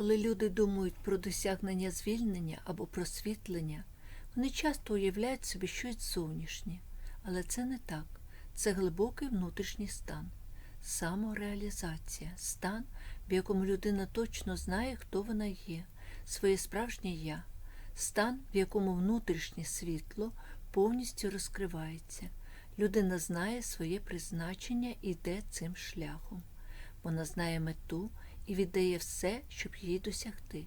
Коли люди думають про досягнення звільнення або просвітлення, вони часто уявляють собі щось зовнішнє, але це не так. Це глибокий внутрішній стан, самореалізація, стан, в якому людина точно знає, хто вона є, своє справжнє я, стан, в якому внутрішнє світло повністю розкривається. Людина знає своє призначення і йде цим шляхом. Вона знає мету і віддає все, щоб її досягти.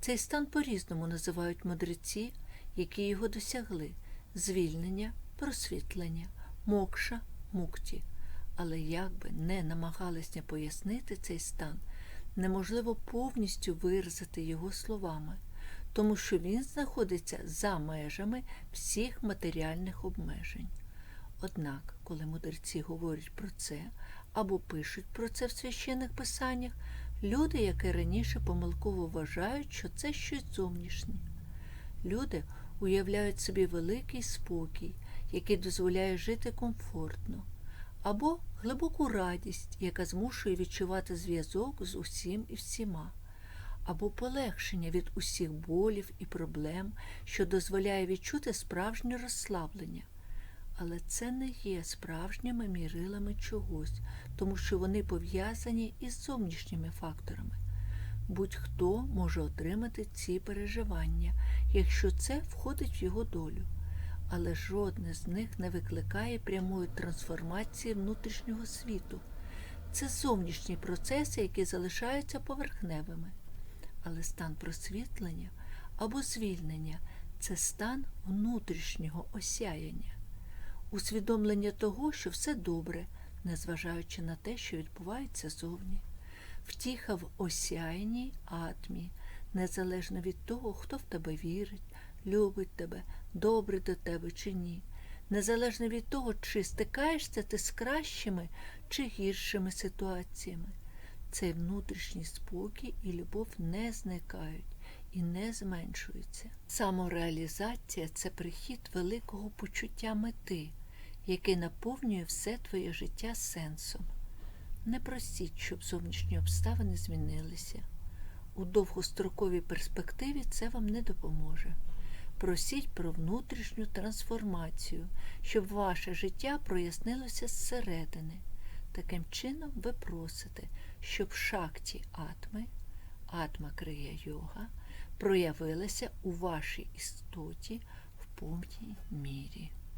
Цей стан по-різному називають мудреці, які його досягли звільнення, просвітлення, мокша, мукті. Але як би не намагалися пояснити цей стан, неможливо повністю виразити його словами, тому що він знаходиться за межами всіх матеріальних обмежень. Однак, коли мудреці говорять про це або пишуть про це в священних писаннях, люди, які раніше помилково вважають, що це щось зовнішнє. Люди уявляють собі великий спокій, який дозволяє жити комфортно, або глибоку радість, яка змушує відчувати зв'язок з усім і всіма, або полегшення від усіх болів і проблем, що дозволяє відчути справжнє розслаблення. Але це не є справжніми мірилами чогось, тому що вони пов'язані із зовнішніми факторами. Будь-хто може отримати ці переживання, якщо це входить в його долю, але жодне з них не викликає прямої трансформації внутрішнього світу. Це зовнішні процеси, які залишаються поверхневими. Але стан просвітлення або звільнення це стан внутрішнього осяяння усвідомлення того, що все добре, незважаючи на те, що відбувається зовні, втіха в осяйній атмі, незалежно від того, хто в тебе вірить, любить тебе, добрий до тебе чи ні, незалежно від того, чи стикаєшся ти з кращими чи гіршими ситуаціями. Цей внутрішній спокій і любов не зникають і не зменшуються. Самореалізація це прихід великого почуття мети, який наповнює все твоє життя сенсом. Не просіть, щоб зовнішні обставини змінилися. У довгостроковій перспективі це вам не допоможе. Просіть про внутрішню трансформацію, щоб ваше життя прояснилося зсередини. Таким чином ви просите, щоб в шахті атми, атма крия йога, проявилася у вашій істоті в повній мірі.